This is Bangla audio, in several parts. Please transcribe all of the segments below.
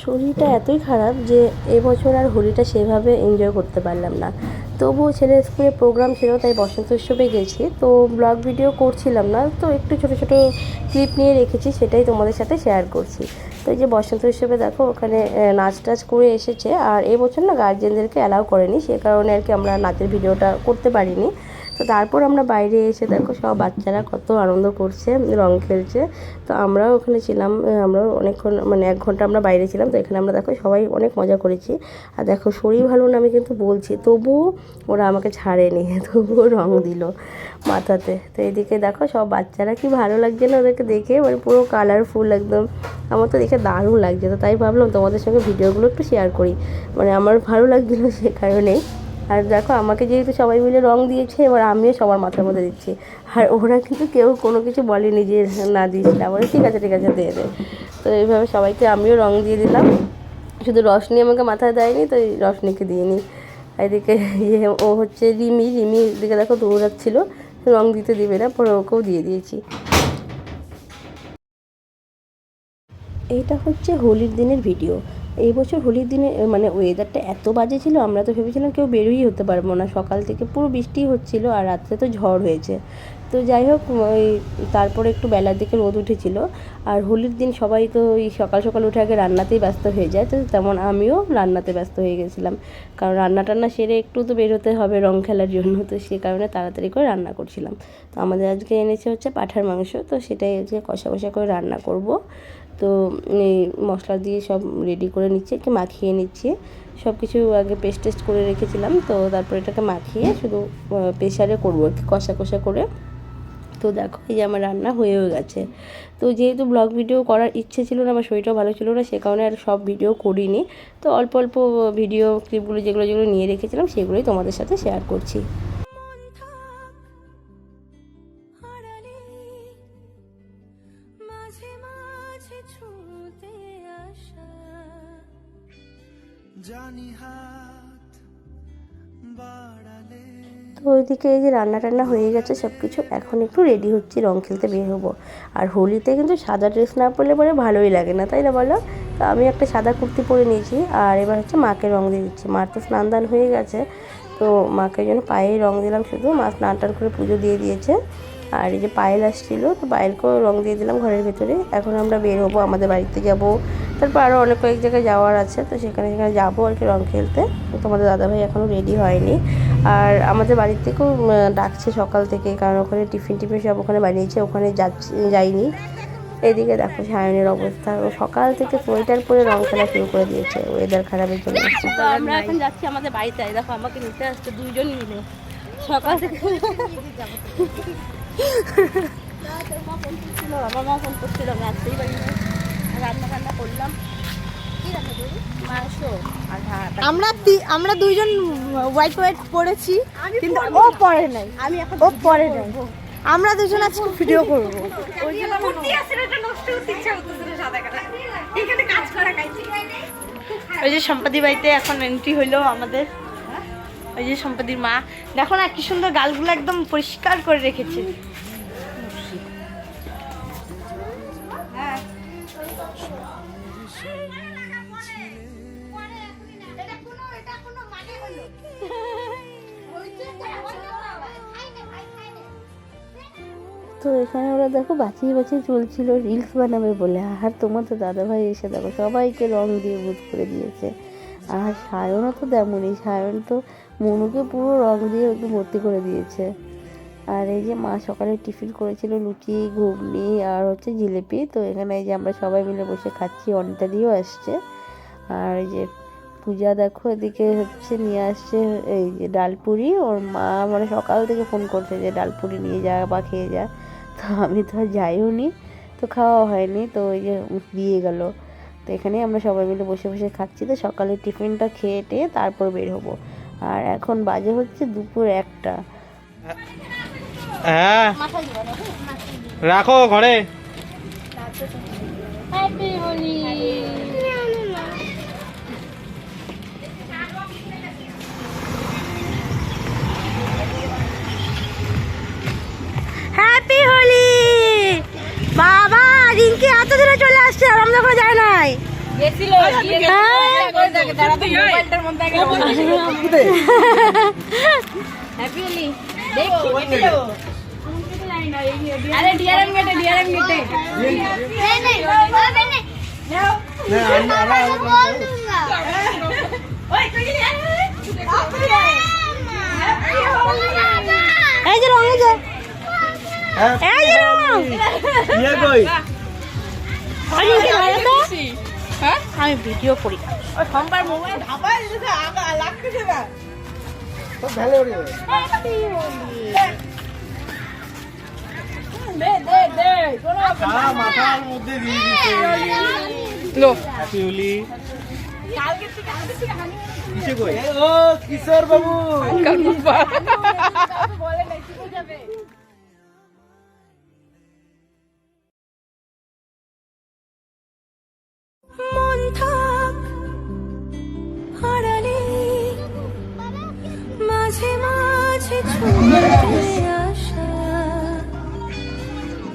শরীরটা এতই খারাপ যে এবছর আর হোলিটা সেভাবে এনজয় করতে পারলাম না। তবুও ছেলের স্কুলে প্রোগ্রাম ছিল, তাই বসন্ত উৎসবে গেছি। তো ব্লগ ভিডিও করছিলাম না, তো একটু ছোটো ছোটো ক্লিপ নিয়ে রেখেছি, সেটাই তোমাদের সাথে শেয়ার করছি। তো এই যে বসন্ত উৎসবে দেখো, ওখানে নাচ টাচ করে এসেছে। আর এবছর না গার্জেনদেরকে অ্যালাউ করেনি, সে কারণে আর কি আমরা নাচের ভিডিওটা করতে পারিনি। তো তারপর আমরা বাইরে এসে দেখো সব বাচ্চারা কত আনন্দ করছে রং খেলছে। তো আমরাও ওখানে ছিলাম আহ, আমরাও অনেকক্ষণ মানে এক ঘণ্টা আমরা বাইরে ছিলাম। তো এখানে আমরা দেখো সবাই অনেক মজা করেছি। আর দেখো শরীর ভালো না আমি কিন্তু বলছি তবুও ওরা আমাকে ছাড়েনি তবুও রং দিল মাথাতে। তো এদিকে দেখো সব বাচ্চারা কি ভালো লাগছে না ওদেরকে দেখে মানে পুরো কালারফুল একদম। আমার তো দেখে দারুণ লাগছে। তো তাই ভাবলাম তোমাদের সঙ্গে ভিডিওগুলো একটু শেয়ার করি। মানে আমার ভালো লাগছিল সে কারণেই। আর দেখো, আমাকে যেহেতু সবাই মিলে রং দিয়েছে, এবার আমিও সবার মাথার মধ্যে দিচ্ছি। আর ওরা কিন্তু কেউ কোনো কিছু বলেনি যে না দিয়েছিলাম বলে, ঠিক আছে ঠিক আছে দিয়ে দে। তো এইভাবে সবাইকে আমিও রং দিয়ে দিলাম। শুধু রশনি আমাকে মাথায় দেয়নি, তো রশনিকে দিইনি এদিকে ইয়ে ও হচ্ছে রিমি রিমি দিকে দেখো দৌড়াচ্ছিল রং দিতে দিবে না, পরে ওকেও দিয়ে দিয়েছি। এইটা হচ্ছে হোলির দিনের ভিডিও। এই বছর হোলির দিনে মানে ওয়েদারটা এত বাজে ছিল, আমরা তো ভেবেছিলাম কেউ বেরোই হতে পারব না। সকাল থেকে পুরো বৃষ্টি হচ্ছিল আর রাত্রে তো ঝড় হয়েছে। তো যাই হোক, ওই তারপরে একটু বেলার দিকে রোদ উঠেছিল। আর হোলির দিন সবাই তো ওই সকাল সকাল উঠে আগে রান্নাতেই ব্যস্ত হয়ে যায়, তো তেমন আমিও রান্নাতে ব্যস্ত হয়ে গেছিলাম। কারণ রান্না টান্না সেরে একটু তো বেরোতে হবে রং খেলার জন্য, তো সে কারণে তাড়াতাড়ি করে রান্না করছিলাম। তো আমাদের আজকে এনেছে হচ্ছে পাঠার মাংস, তো সেটাই আজকে কষা কষা করে রান্না করব। তো এই মশলা দিয়ে সব রেডি করে নিচ্ছি, একটু মাখিয়ে নিচ্ছি। সব কিছু আগে পেস্ট টেস্ট করে রেখেছিলাম, তো তারপর এটাকে মাখিয়ে শুধু প্রেশারে করব আর কি কষা কষা করে। তো দেখো, এই যে আমার রান্না হয়েও গেছে। তো যেহেতু ব্লগ ভিডিও করার ইচ্ছে ছিল না, আমার শরীরটাও ভালো ছিল না, সে কারণে আর সব ভিডিও করিনি। তো অল্প অল্প ভিডিও ক্লিপগুলো যেগুলো যেগুলো নিয়ে রেখেছিলাম, সেগুলোই তোমাদের সাথে শেয়ার করছি। জানি হাত বাড়ালে। তো ওইদিকে এই যে রান্না টান্না হয়ে গেছে সব কিছু এখন একটু রেডি হচ্ছি, রং খেলতে বের হব। আর হোলিতে কিন্তু সাদা ড্রেস না পরলে পরে ভালোই লাগে না, তাই না বলো? তো আমি একটা সাদা কুর্তি পরে নিয়েছি, আর এবার হচ্ছে মাকে রং দিয়ে দিচ্ছি। মার তো স্নান দান হয়ে গেছে, তো মাকে জন্য পায়ে রং দিলাম, শুধু মা স্নান টান করে পুজো দিয়ে দিয়েছে। আর এই যে পায়েল আসছিল, তো পায়েলকেও রং দিয়ে দিলাম ঘরের ভেতরে। এখন আমরা বের হব, আমাদের বাড়িতে যাব তারপর আরও অনেক কয়েক জায়গায় যাওয়ার আছে তো সেখানে সেখানে যাব আর কি রঙ খেলতে। তো তোমাদের দাদাভাই এখনও রেডি হয়নি। আর আমাদের বাড়ির থেকেও ডাকছে সকাল থেকে কারণ ওখানে টিফিন টিফিন সব ওখানে বানিয়েছে ওখানে যাচ্ছি যাইনি। এদিকে দেখো সায়নের অবস্থা ও সকাল থেকে সোয়েটার পরে রং খেলা শুরু করে দিয়েছে ওয়েদার খারাপের জন্য তো আমরা এখন যাচ্ছি আমাদের বাড়িতে দেখো আমাকে নিতে আসছে দুইজন মিলে। সকাল থেকে আমার মা ফোন করছিল আমার মা ফোন করছিল আমি আসতেই পারিনি। রান্না বান্না করলাম আমরা আমরা দুইজন হোয়াইট হোয়াইট পড়েছি কিন্তু ও পড়ে নাই। আমি এখন ও পড়ে নাই। আমরা দুজন আজকে ভিডিও করব। ওই যে সম্পাদি বাড়িতে এখন এন্ট্রি হইল আমাদের। ওই যে সম্পাদির মা। দেখো না কি সুন্দর গালগুলো একদম পরিষ্কার করে রেখেছে। তো এখানে ওরা দেখো বাঁচিয়ে বাঁচিয়ে চলছিল রিলস বানাবে বলে। আর তোমার তো দাদাভাই এসে দেখো, সবাইকে রং দিয়ে বুধ করে দিয়েছে। আর সায়নও তো তেমনই, সায়ন তো মনুকে পুরো রং দিয়ে একটু ভর্তি করে দিয়েছে। আর এই যে মা সকালে টিফিন করেছিল লুচি, ঘুগনি আর হচ্ছে জিলিপি। তো এখানে এই যে আমরা সবাই মিলে বসে খাচ্ছি, অনিতা দিয়েও আসছে। আর এই যে পূজা দেখো এদিকে হচ্ছে নিয়ে আসছে, এই যে ডালপুরি ওর মা মানে সকাল থেকে ফোন করছে যে ডালপুরি নিয়ে যা বা খেয়ে যা। তো আমি তো আর যাইও নি তো খাওয়া হয়নি তো ওই যে দিয়ে গেল। তো এখানে আমরা সবাই মিলে বসে বসে খাচ্ছি তো সকালে টিফিনটা খেয়ে টেয়ে তারপর বের হব। আর এখন বাজে হচ্ছে দুপুর একটা। হ্যাঁ রাখো ঘরে। হ্যাপি আসছে আর আমরা ওখানে যায় নাই এই যে রং এই যে এই আমি ভিডিও করি। সারা মাথার মধ্যে দিয়ে দিছে হ্যাপি হোলি কিসে কই? ও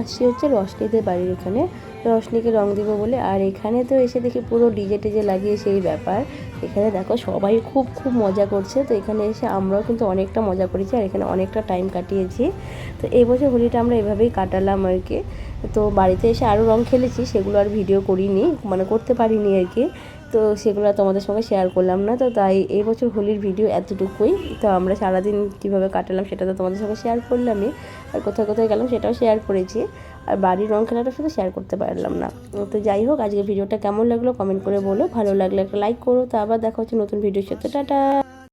আসছি হচ্ছে রশনিদের বাড়ির ওখানে। রশনিকে রং দিব বলে। আর এখানে তো এসে দেখি পুরো ডিজে টিজে লাগিয়ে সেই ব্যাপার। এখানে দেখো সবাই খুব খুব মজা করছে। তো এখানে এসে আমরাও কিন্তু অনেকটা মজা করেছি আর এখানে অনেকটা টাইম কাটিয়েছি। তো এই বছর হোলিটা আমরা এভাবেই কাটালাম আর কি। তো বাড়িতে এসে আরও রং খেলেছি, সেগুলো আর ভিডিও করিনি মানে করতে পারিনি আর কি। তো সেগুলো তোমাদের সঙ্গে শেয়ার করলাম না, তো তাই এই বছর হোলির ভিডিও এতটুকুই। তো আমরা সারাদিন কীভাবে কাটালাম সেটা তো তোমাদের সঙ্গে শেয়ার করলামই, আর কোথায় কোথায় গেলাম সেটাও শেয়ার করেছি। আর বাড়ির রং খেলাটা শুধু শেয়ার করতে পারলাম না। তো যাই হোক, আজকে ভিডিওটা কেমন লাগল কমেন্ট করে বলো, ভালো লাগলে একটা লাইক করো, তো আবার দেখা হচ্ছে নতুন ভিডিওর সাথে। টাটা!